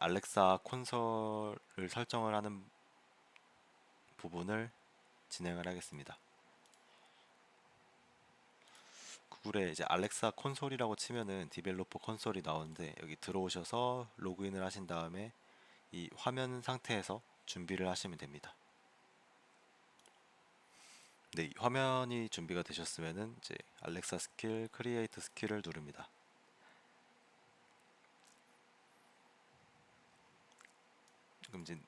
알렉사 콘솔을 설정을 하는 부분을 진행을 하겠습니다. 구글에 이제 알렉사 콘솔이라고 치면은 디벨로퍼 콘솔이 나오는데 여기 들어오셔서 로그인을 하신 다음에 이 화면 상태에서 준비를 하시면 됩니다. 네, 이 화면이 준비가 되셨으면은 이제 알렉사 스킬, 크리에이트 스킬을 누릅니다. 그럼 이제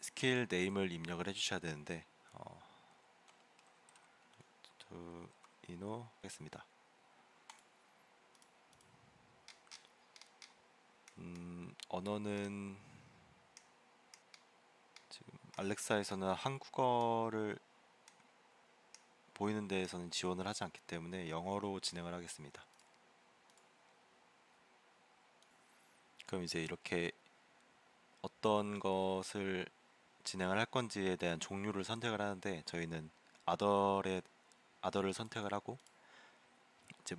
스킬 네임을 입력을 해주셔야 되는데 어, 저 이노 하겠습니다. 음, 언어는 지금 알렉사에서는 한국어를 보이는 데에서는 지원을 하지 않기 때문에 영어로 진행을 하겠습니다. 그럼 이제 이렇게 어떤 것을 진행을 할 건지에 대한 종류를 선택을 하는데 저희는 아더의 아더를 선택을 하고 이제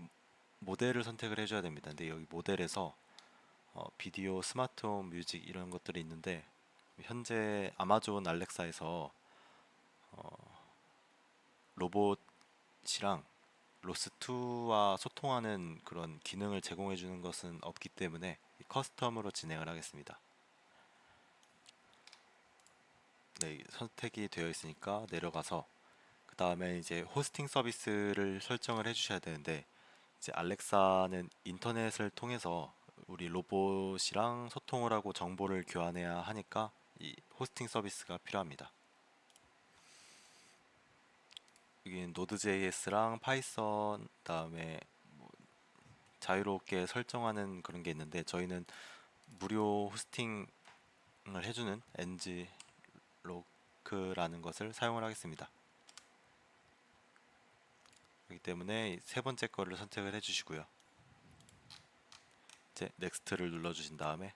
모델을 선택을 해줘야 됩니다. 근데 여기 모델에서 어, 비디오, 스마트홈, 뮤직 이런 것들이 있는데 현재 아마존 알렉사에서 어, 로봇이랑 로스2와 소통하는 그런 기능을 제공해 주는 것은 없기 때문에 커스텀으로 진행을 하겠습니다. 네, 선택이 되어 있으니까 내려가서 그 다음에 이제 호스팅 서비스를 설정을 해주셔야 되는데 이제 알렉사는 인터넷을 통해서 우리 로봇이랑 소통을 하고 정보를 교환해야 하니까 이 호스팅 서비스가 필요합니다. 여기는 노드.js랑 파이썬 그다음에 뭐 자유롭게 설정하는 그런 게 있는데 저희는 무료 호스팅을 해주는 ng 로크라는 것을 사용을 하겠습니다. 그렇기 때문에 세 번째 거를 선택을 해주시고요. 이제 넥스트를 눌러주신 다음에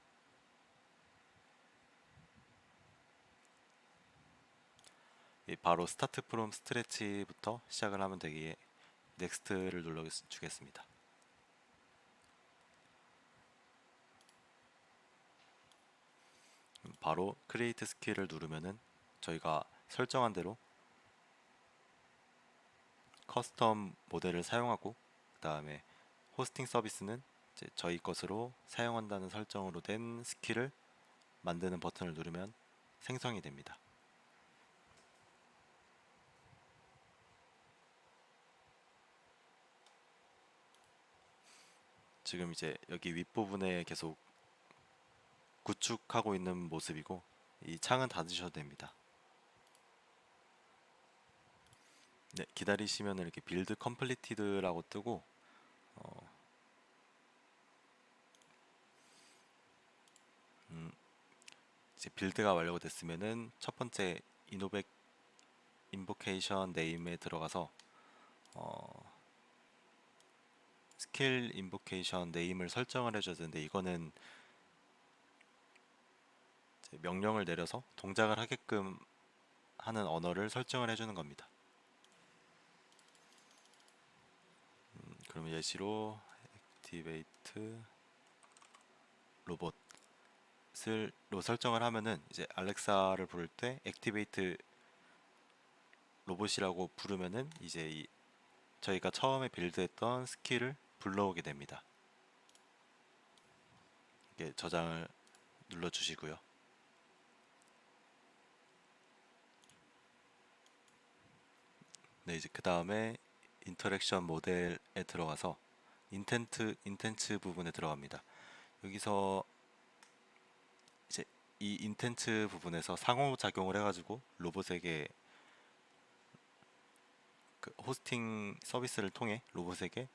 바로 스타트 프롬 스트레치부터 시작을 하면 되기에 넥스트를 눌러주겠습니다. 바로 크리에이트 스킬을 누르면은 저희가 설정한 대로 커스텀 모델을 사용하고 그 다음에 호스팅 서비스는 저희 것으로 사용한다는 설정으로 된 스킬을 만드는 버튼을 누르면 생성이 됩니다. 지금 이제 여기 윗부분에 계속 구축하고 있는 모습이고 이 창은 닫으셔도 됩니다. 네, 기다리시면 이렇게 빌드 컴플리티드라고 뜨고 어, 음, 이제 빌드가 완료가 됐으면은 첫 번째 이노백 인보케이션 네임에 들어가서 어, 스킬 인보케이션 네임을 설정을 해줘야 되는데 이거는 명령을 내려서 동작을 하게끔 하는 언어를 설정을 해주는 겁니다. 음, 그럼 예시로 액티베이트 로봇을 로 설정을 하면은 이제 알렉사를 부를 때 액티베이트 로봇이라고 부르면은 이제 이 저희가 처음에 빌드했던 스킬을 불러오게 됩니다. 이렇게 저장을 눌러 주시고요. 네, 이제 그 다음에 인터랙션 모델에 들어가서 인텐트 인텐츠 부분에 들어갑니다. 여기서 이제 이 인텐트 부분에서 상호 작용을 해가지고 로봇에게 그 호스팅 서비스를 통해 로봇에게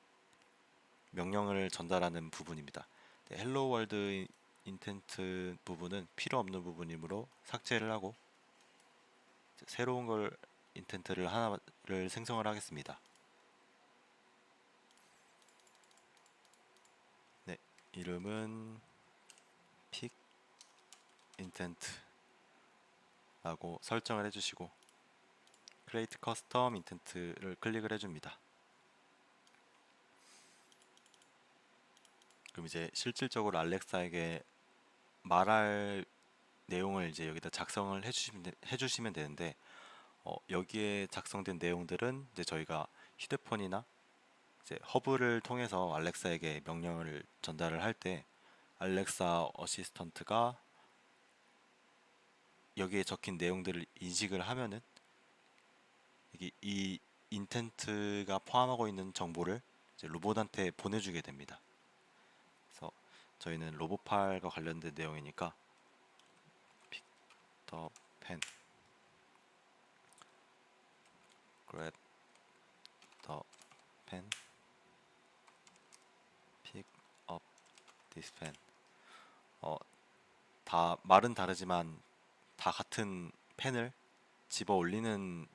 명령을 전달하는 부분입니다. 네, 헬로 월드 인텐트 부분은 필요 없는 부분이므로 삭제를 하고 새로운 걸 인텐트를 하나를 생성을 하겠습니다. 네, 이름은 픽 인텐트 라고 설정을 해주시고 create custom intent를 클릭을 해줍니다. 그럼 이제 실질적으로 알렉사에게 말할 내용을 이제 여기다 작성을 해주시면 되- 해주시면 되는데 어, 여기에 작성된 내용들은 이제 저희가 휴대폰이나 이제 허브를 통해서 알렉사에게 명령을 전달을 할 때 알렉사 어시스턴트가 여기에 적힌 내용들을 인식을 하면은 이게 이 인텐트가 포함하고 있는 정보를 로봇한테 보내주게 됩니다. 그래서 저희는 로봇팔과 관련된 내용이니까 픽더 펜 grab pen 어, 다 말은 다르지만 다 같은 펜을 집어 올리는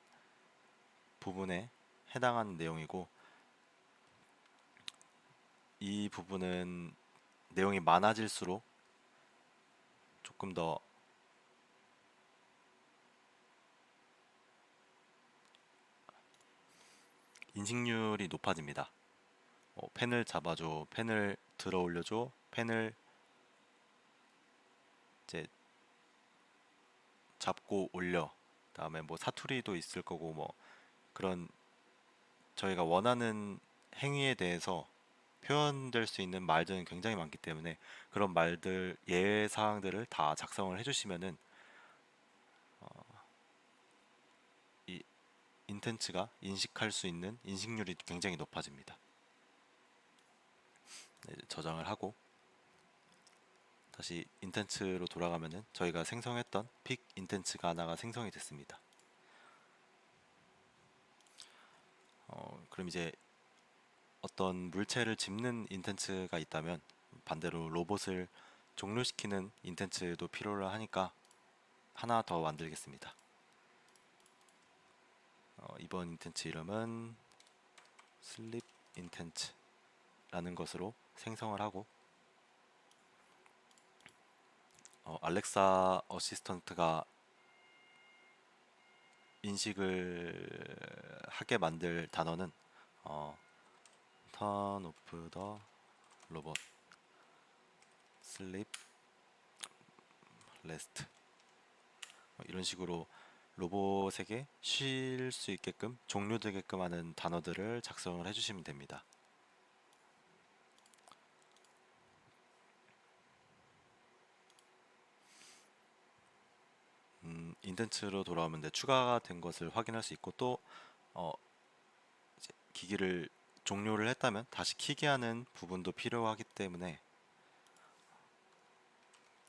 부분에 해당하는 내용이고 이 부분은 내용이 많아질수록 조금 더 인식률이 높아집니다. 어, 펜을 잡아줘, 펜을 들어 올려줘, 펜을 이제 잡고 올려. 다음에 뭐 사투리도 있을 거고 뭐 그런 저희가 원하는 행위에 대해서 표현될 수 있는 말들은 굉장히 많기 때문에 그런 말들 예외 사항들을 다 작성을 해주시면은 이 인텐츠가 인식할 수 있는 인식률이 굉장히 높아집니다. 네, 저장을 하고 다시 인텐츠로 돌아가면은 저희가 생성했던 픽 인텐츠가 하나가 생성이 됐습니다. 어, 그럼 이제 어떤 물체를 짚는 인텐츠가 있다면 반대로 로봇을 종료시키는 인텐츠도 필요로 하니까 하나 더 만들겠습니다. 어, 이번 인텐츠 이름은 슬립 인텐츠라는 것으로 생성을 하고 어, 알렉사 어시스턴트가 인식을 하게 만들 단어는 어, turn off the robot sleep rest 어, 이런 식으로 로봇에게 쉴 수 있게끔 종료되게끔 하는 단어들을 작성을 해주시면 됩니다. 음, 인텐츠로 돌아오면 네, 추가가 된 것을 확인할 수 있고 또 어, 기기를 종료를 했다면 다시 키게 하는 부분도 필요하기 때문에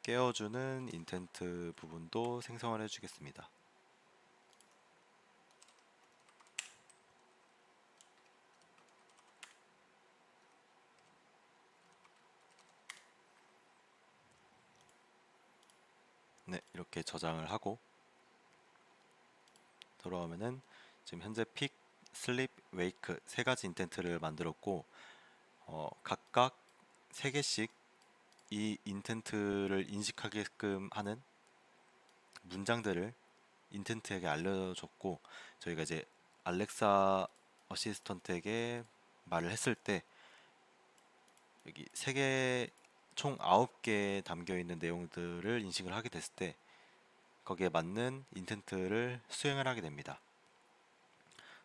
깨워주는 인텐트 부분도 생성을 해주겠습니다. 네, 이렇게 저장을 하고 돌아오면은 지금 현재 픽, 슬립, 웨이크 세 가지 인텐트를 만들었고 어, 각각 세 개씩 이 인텐트를 인식하게끔 하는 문장들을 인텐트에게 알려줬고 저희가 이제 알렉사 어시스턴트에게 말을 했을 때 여기 세개총 아홉 개 담겨 있는 내용들을 인식을 하게 됐을 때 거기에 맞는 인텐트를 수행을 하게 됩니다.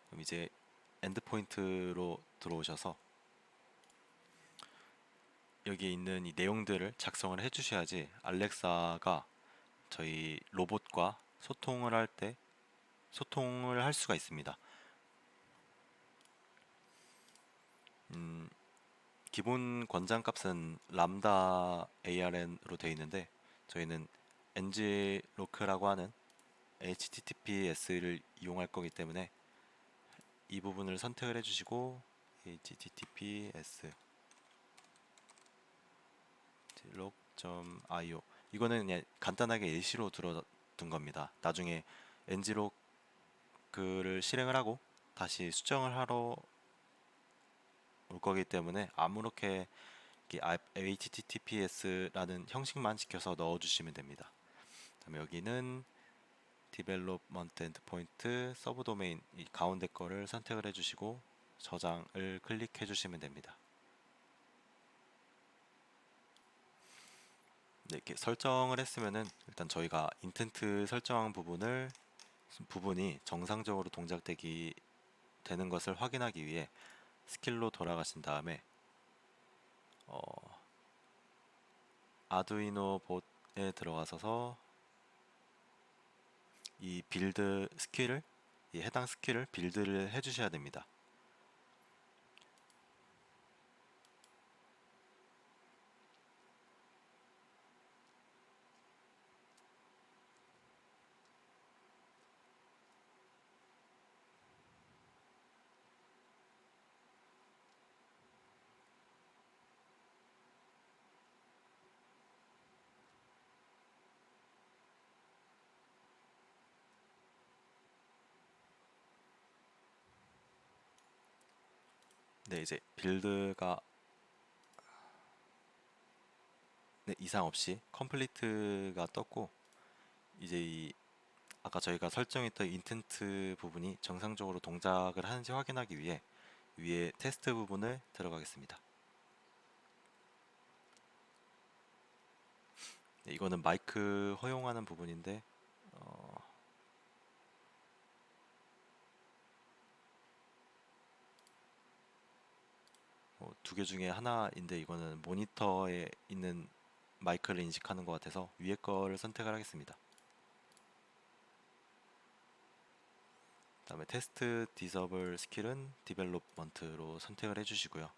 그럼 이제 엔드포인트로 들어오셔서 여기에 있는 이 내용들을 작성을 해주셔야지 알렉사가 저희 로봇과 소통을 할 때 소통을 할 수가 있습니다. 음, 기본 권장 값은 람다 ARN으로 되어 있는데 저희는 nglockra고 하는 HTTPS를 이용할 거기 때문에 이 부분을 선택을 해주시고 HTTPS log.io 이거는 그냥 간단하게 예시로 들어둔 겁니다. 나중에 ngloc를 실행을 하고 다시 수정을 하러 올 거기 때문에 아무렇게 HTTPS라는 형식만 지켜서 넣어주시면 됩니다. 그다음에 여기는 Development Endpoint Subdomain 이 가운데 거를 선택을 해주시고 저장을 클릭해 주시면 됩니다. 네, 이렇게 설정을 했으면은 일단 저희가 인텐트 설정한 부분을 부분이 정상적으로 동작되기 되는 것을 확인하기 위해 스킬로 돌아가신 다음에 어, 아두이노 봇에 들어가서서 이 빌드 스킬을 이 해당 스킬을 빌드를 해주셔야 됩니다. 네, 이제 빌드가 네, 이상 없이 컴플리트가 떴고 이제 이 아까 저희가 설정했던 인텐트 부분이 정상적으로 동작을 하는지 확인하기 위해 위에 테스트 부분을 들어가겠습니다. 네, 이거는 마이크 허용하는 부분인데 어, 두개 중에 하나인데 이거는 모니터에 있는 마이크를 인식하는 것 같아서 위에 거를 선택을 하겠습니다. 다음에 테스트 디서블 스킬은 디벨롭먼트로 선택을 해주시고요.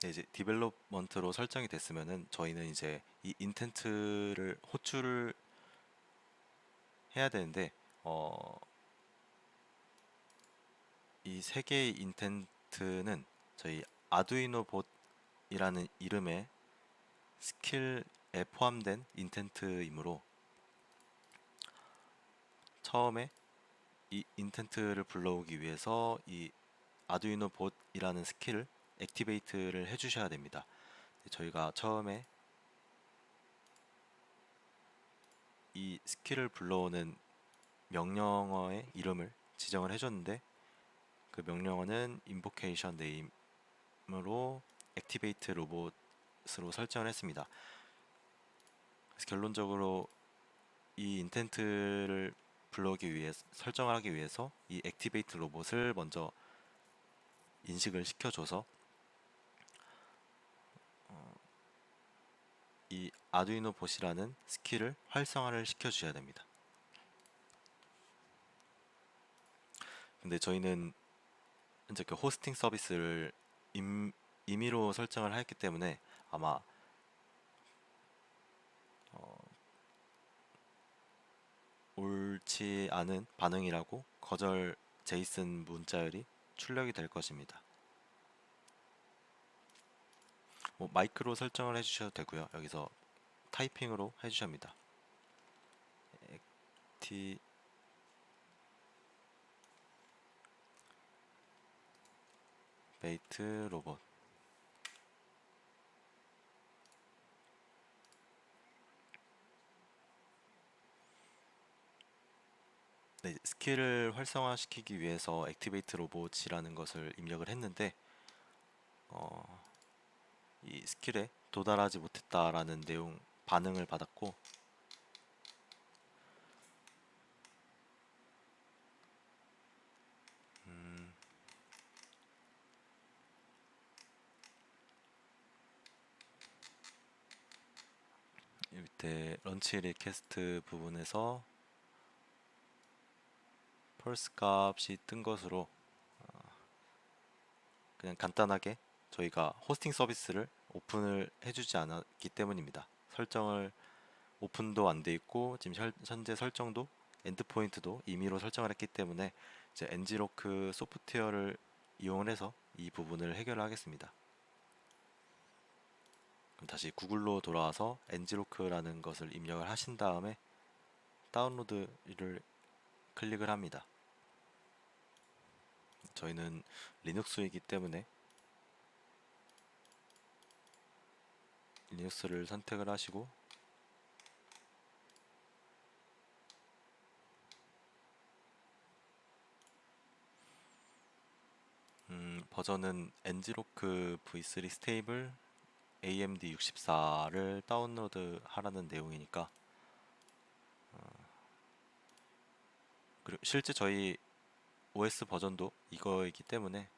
네, 이제 디벨롭먼트로 설정이 됐으면은 저희는 이제 이 인텐트를 호출을 해야 되는데 어, 이 세 개의 인텐트는 저희 아두이노 봇이라는 이름의 스킬에 포함된 인텐트이므로 처음에 이 인텐트를 불러오기 위해서 이 아두이노 봇이라는 스킬을 액티베이트를 해주셔야 됩니다. 저희가 처음에 이 스킬을 불러오는 명령어의 이름을 지정을 해줬는데 그 명령어는 invocation name으로 activate robot으로 설정을 했습니다. 그래서 결론적으로 이 인텐트를 불러오기 위해 설정하기 위해서 이 activate 로봇을 먼저 인식을 시켜줘서 어, 이 아두이노 봇이라는 스킬을 활성화를 시켜주셔야 됩니다. 근데 저희는 현재 그 호스팅 서비스를 임, 임의로 설정을 했기 때문에 아마 어, 옳지 않은 반응이라고 거절 제이슨 문자열이 출력이 될 것입니다. 뭐 마이크로 설정을 해주셔도 되고요. 여기서 타이핑으로 해주셔야 합니다. 액티 베이트 로봇 네, 스킬을 활성화시키기 위해서 액티베이트 로봇이라는 것을 입력을 했는데 어, 이 스킬에 도달하지 못했다라는 내용 반응을 받았고 음, 밑에 런치 리퀘스트 부분에서 펄스 값이 뜬 것으로 어, 그냥 간단하게 저희가 호스팅 서비스를 오픈을 해주지 않았기 때문입니다. 설정을 오픈도 안 돼 있고 지금 현재 설정도 엔드 포인트도 임의로 설정을 했기 때문에 이제 엔지로크 소프트웨어를 이용을 해서 이 부분을 해결하겠습니다. 그럼 다시 구글로 돌아와서 엔지로크라는 것을 입력을 하신 다음에 다운로드를 클릭을 합니다. 저희는 리눅스이기 때문에 리눅스를 선택을 하시고 버전은 엔지로크 V3 스테이블 AMD 64를 다운로드 하라는 내용이니까 어, 그리고 실제 저희 OS 버전도 이거이기 때문에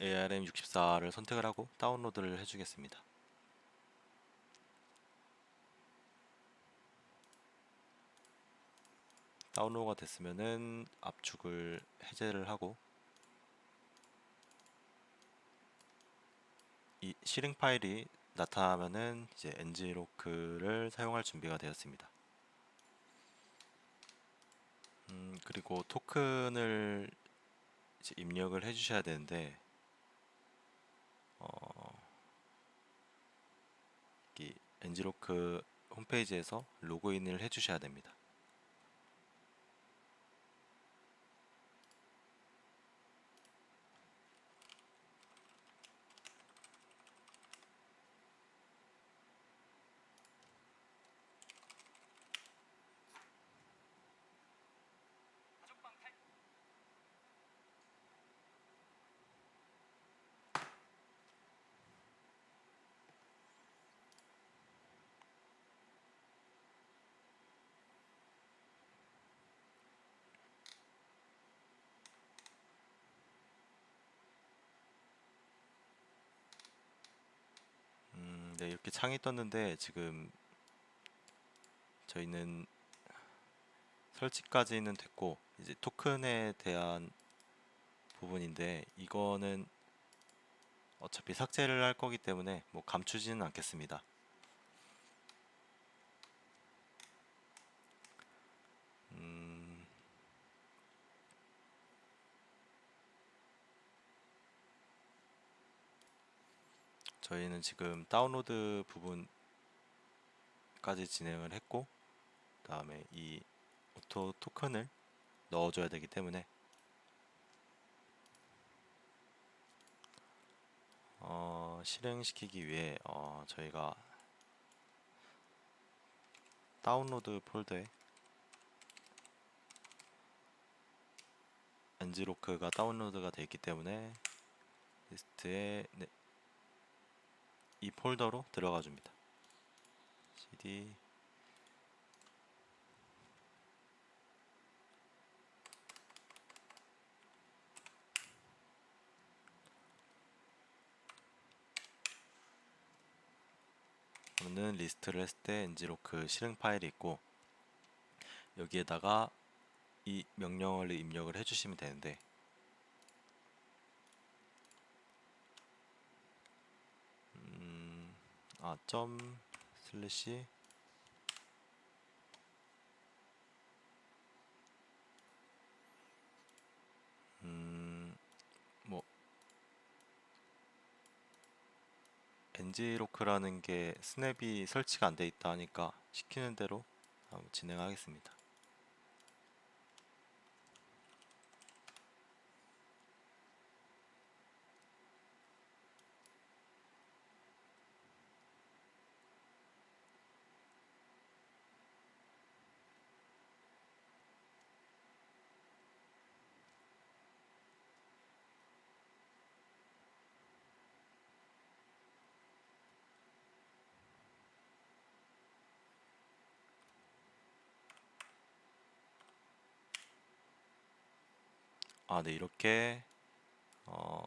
ARM 64를 선택을 하고 다운로드를 해주겠습니다. 다운로드가 됐으면은 압축을 해제를 하고 이 실행 파일이 나타나면은 이제 엔지로크를 사용할 준비가 되었습니다. 음, 그리고 토큰을 입력을 해주셔야 되는데 어, 이 엔지로크 홈페이지에서 로그인을 해주셔야 됩니다. 음, 네, 이렇게 창이 떴는데 지금 저희는 설치까지는 됐고 이제 토큰에 대한 부분인데 이거는 어차피 삭제를 할 거기 때문에 뭐 감추지는 않겠습니다. 음, 저희는 지금 다운로드 부분까지 진행을 했고 그 다음에 이 오토 토큰을 넣어줘야 되기 때문에 어, 실행시키기 위해 어, 저희가 다운로드 폴더에 엔지로크가 다운로드가 되어 있기 때문에 리스트에 네, 이 폴더로 들어가 줍니다. cd 그러면 리스트를 했을 때 엔지로크 실행 파일이 있고 여기에다가 이 명령어를 입력을 해주시면 되는데 음, 아, 점 슬래시 음, 뭐 엔지로크라는 게 스냅이 설치가 안 돼 있다 하니까 시키는 대로 진행하겠습니다. 아, 네, 이렇게 어,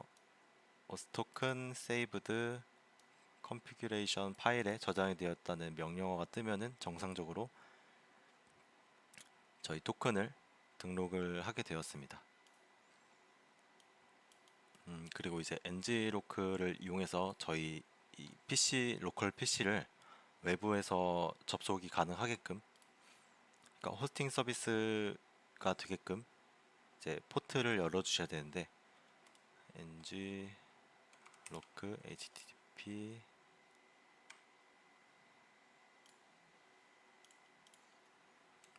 어스토큰 세이브드 컨피규레이션 파일에 저장이 되었다는 명령어가 뜨면은 정상적으로 저희 토큰을 등록을 하게 되었습니다. 음, 그리고 이제 엔지로크를 이용해서 저희 이 PC 로컬 PC를 외부에서 접속이 가능하게끔 그러니까 호스팅 서비스가 되게끔 이제 포트를 열어 주셔야 되는데 ng 로크 http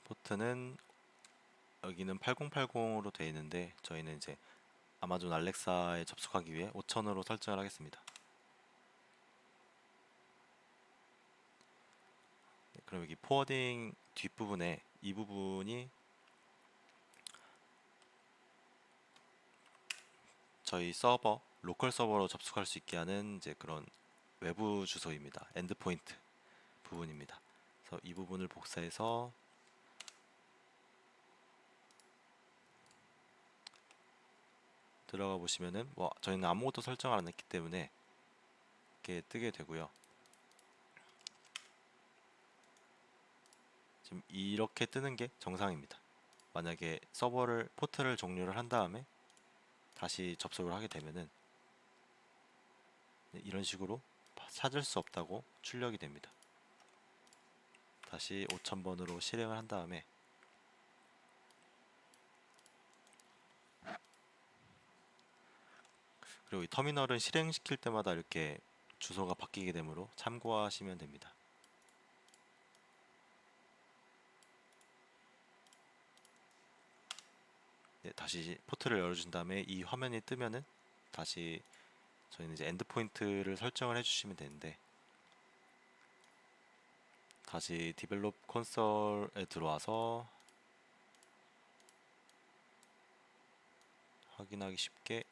포트는 여기는 8080으로 되어 있는데 저희는 이제 아마존 알렉사에 접속하기 위해 5000으로 설정을 하겠습니다. 네, 그럼 여기 포워딩 뒷부분에 이 부분이 저희 서버 로컬 서버로 접속할 수 있게 하는 이제 그런 외부 주소입니다. 엔드포인트 부분입니다. 그래서 이 부분을 복사해서 들어가 보시면은 뭐 저희는 아무것도 설정을 안 했기 때문에 이렇게 뜨게 되고요. 지금 이렇게 뜨는 게 정상입니다. 만약에 서버를 포트를 종료를 한 다음에 다시 접속을 하게 되면은 네, 이런 식으로 찾을 수 없다고 출력이 됩니다. 다시 5000번으로 실행을 한 다음에 그리고 이 터미널은 실행시킬 때마다 이렇게 주소가 바뀌게 되므로 참고하시면 됩니다. 네, 다시 포트를 열어준 다음에 이 화면이 뜨면은 다시 저희는 이제 엔드포인트를 설정을 해주시면 되는데 다시 디벨롭 콘솔에 들어와서 확인하기 쉽게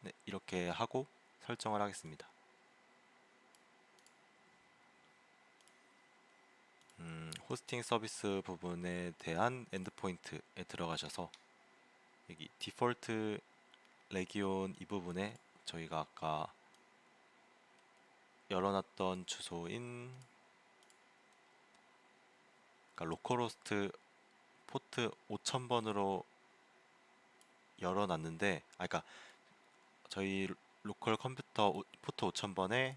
네, 이렇게 하고 설정을 하겠습니다. 음, 호스팅 서비스 부분에 대한 엔드포인트에 들어가셔서 여기 디폴트 레기온 이 부분에 저희가 아까 열어놨던 주소인 그러니까 로컬호스트 포트 5000번으로 열어놨는데 아 그러니까 저희 로컬 컴퓨터 오- 포트 5000번에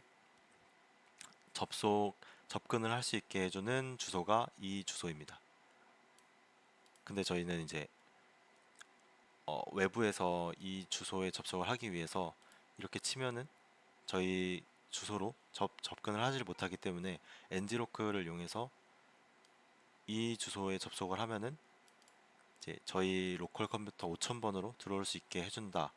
접속 접근을 할 수 있게 해주는 주소가 이 주소입니다. 근데 저희는 이제 어, 외부에서 이 주소에 접속을 하기 위해서 이렇게 치면은 저희 주소로 접, 접근을 하지 못하기 때문에 엔지로크를 이용해서 이 주소에 접속을 하면은 이제 저희 로컬 컴퓨터 5000번으로 들어올 수 있게 해준다.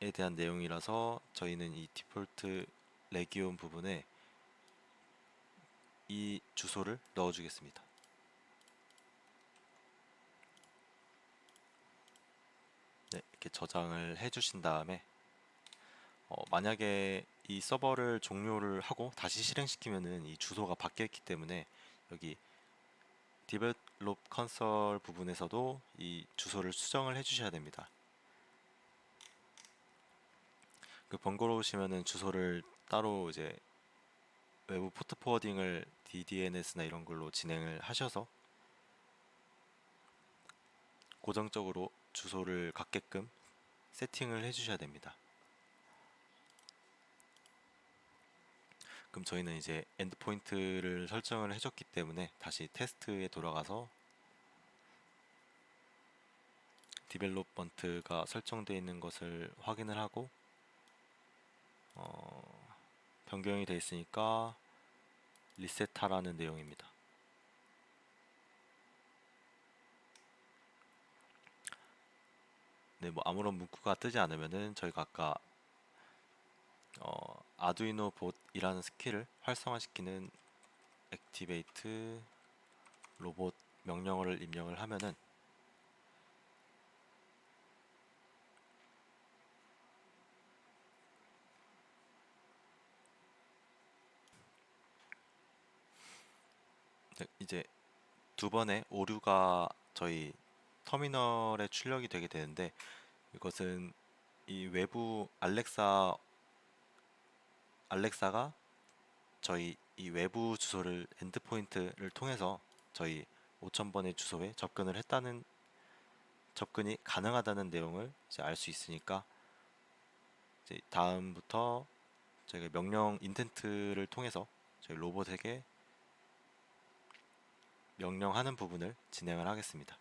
에 대한 내용이라서 저희는 이 디폴트 레기온 부분에 이 주소를 넣어주겠습니다. 네, 이렇게 저장을 해주신 다음에 어, 만약에 이 서버를 종료를 하고 다시 실행시키면은 이 주소가 바뀌었기 때문에 여기 디벨롭 컨솔 부분에서도 이 주소를 수정을 해주셔야 됩니다. 그 번거로우시면은 주소를 따로 이제 외부 포트 포워딩을 DDNS나 이런 걸로 진행을 하셔서 고정적으로 주소를 갖게끔 세팅을 해주셔야 됩니다. 그럼 저희는 이제 엔드포인트를 설정을 해줬기 때문에 다시 테스트에 돌아가서 디벨롭먼트가 설정되어 있는 것을 확인을 하고 어, 변경이 되어 있으니까 리셋하라는 내용입니다. 네, 뭐 아무런 문구가 뜨지 않으면은 저희가 아까 어, 아두이노 봇이라는 스킬을 활성화시키는 액티베이트 로봇 명령어를 입력을 하면은 네, 이제 두 번의 오류가 저희 터미널에 출력이 되게 되는데 이것은 이 외부 알렉사 알렉사가 저희 이 외부 주소를 엔드포인트를 통해서 저희 5000번의 주소에 접근을 했다는 접근이 가능하다는 내용을 이제 알 수 있으니까 이제 다음부터 저희가 명령 인텐트를 통해서 저희 로봇에게 명령하는 부분을 진행을 하겠습니다.